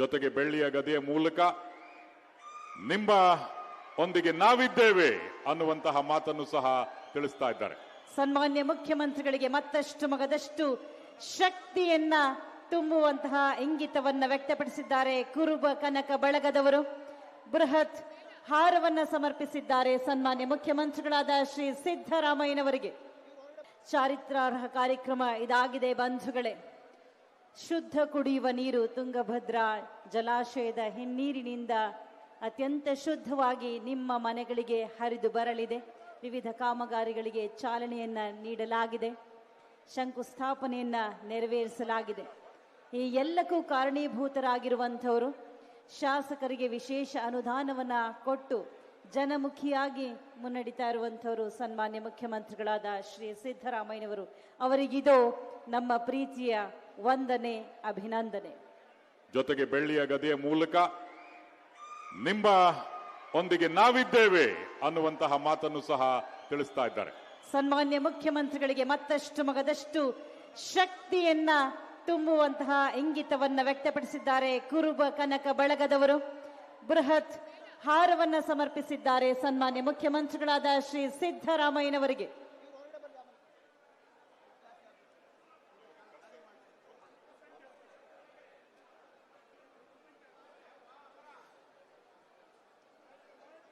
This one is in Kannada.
ಜೊತೆಗೆ ಬೆಳ್ಳಿಯ ಗದೆಯ ಮೂಲಕ ನಿಮ್ಮ ಒಂದಿಗೆ ನಾವಿದ್ದೇವೆ ಅನ್ನುವಂತಹ ಮಾತನ್ನು ಸಹ ತಿಳಿಸ್ತಾ ಇದ್ದಾರೆ. ಸನ್ಮಾನ್ಯ ಮುಖ್ಯಮಂತ್ರಿಗಳಿಗೆ ಮತ್ತಷ್ಟು ಮಗದಷ್ಟು ಶಕ್ತಿಯನ್ನ ತುಂಬುವಂತಹ ಇಂಗಿತವನ್ನ ವ್ಯಕ್ತಪಡಿಸಿದ್ದಾರೆ ಕುರುಬ ಕನಕ ಬಳಗದವರು. ಬೃಹತ್ ಹಾರವನ್ನ ಸಮರ್ಪಿಸಿದ್ದಾರೆ ಸನ್ಮಾನ್ಯ ಮುಖ್ಯಮಂತ್ರಿಗಳಾದ ಶ್ರೀ ಸಿದ್ದರಾಮಯ್ಯನವರಿಗೆ. ಚಾರಿತ್ರಾರ್ಹ ಕಾರ್ಯಕ್ರಮ ಇದಾಗಿದೆ ಬಂಧುಗಳೇ. ಶುದ್ಧ ಕುಡಿಯುವ ನೀರು ತುಂಗಭದ್ರಾ ಜಲಾಶಯದ ಹಿನ್ನೀರಿನಿಂದ ಅತ್ಯಂತ ಶುದ್ಧವಾಗಿ ನಿಮ್ಮ ಮನೆಗಳಿಗೆ ಹರಿದು ಬರಲಿದೆ. ವಿವಿಧ ಕಾಮಗಾರಿಗಳಿಗೆ ಚಾಲನೆಯನ್ನ ನೀಡಲಾಗಿದೆ. ಶಂಕುಸ್ಥಾಪನೆಯನ್ನ ನೆರವೇರಿಸಲಾಗಿದೆ. ಈ ಎಲ್ಲಕ್ಕೂ ಕಾರಣೀಭೂತರಾಗಿರುವಂಥವರು ಶಾಸಕರಿಗೆ ವಿಶೇಷ ಅನುದಾನವನ್ನ ಕೊಟ್ಟು ಜನಮುಖಿಯಾಗಿ ಮುನ್ನಡಿತಾ ಇರುವಂಥವರು ಸನ್ಮಾನ್ಯ ಮುಖ್ಯಮಂತ್ರಿಗಳಾದ ಶ್ರೀ ಸಿದ್ದರಾಮಯ್ಯನವರು. ಅವರಿಗಿದೋ ನಮ್ಮ ಪ್ರೀತಿಯ ವಂದನೆ ಅಭಿನಂದನೆ. ಜೊತೆಗೆ ಬೆಳ್ಳಿಯ ಗದೆಯ ಮೂಲಕ ನಿಮ್ಮ ಒಂದಿಗೆ ನಾವಿದ್ದೇವೆ ಅನ್ನುವಂತಹ ಮಾತನ್ನು ಸಹ ತಿಳಿಸ್ತಾ ಇದ್ದಾರೆ. ಸನ್ಮಾನ್ಯ ಮುಖ್ಯಮಂತ್ರಿಗಳಿಗೆ ಮತ್ತಷ್ಟು ಮಗದಷ್ಟು ಶಕ್ತಿಯನ್ನ ತುಂಬುವಂತಹ ಇಂಗಿತವನ್ನ ವ್ಯಕ್ತಪಡಿಸಿದ್ದಾರೆ ಕುರುಬ ಕನಕ ಬಳಗದವರು. ಬೃಹತ್ ಹಾರವನ್ನ ಸಮರ್ಪಿಸಿದ್ದಾರೆ ಸನ್ಮಾನ್ಯ ಮುಖ್ಯಮಂತ್ರಿಗಳಾದ ಶ್ರೀ ಸಿದ್ದರಾಮಯ್ಯನವರಿಗೆ.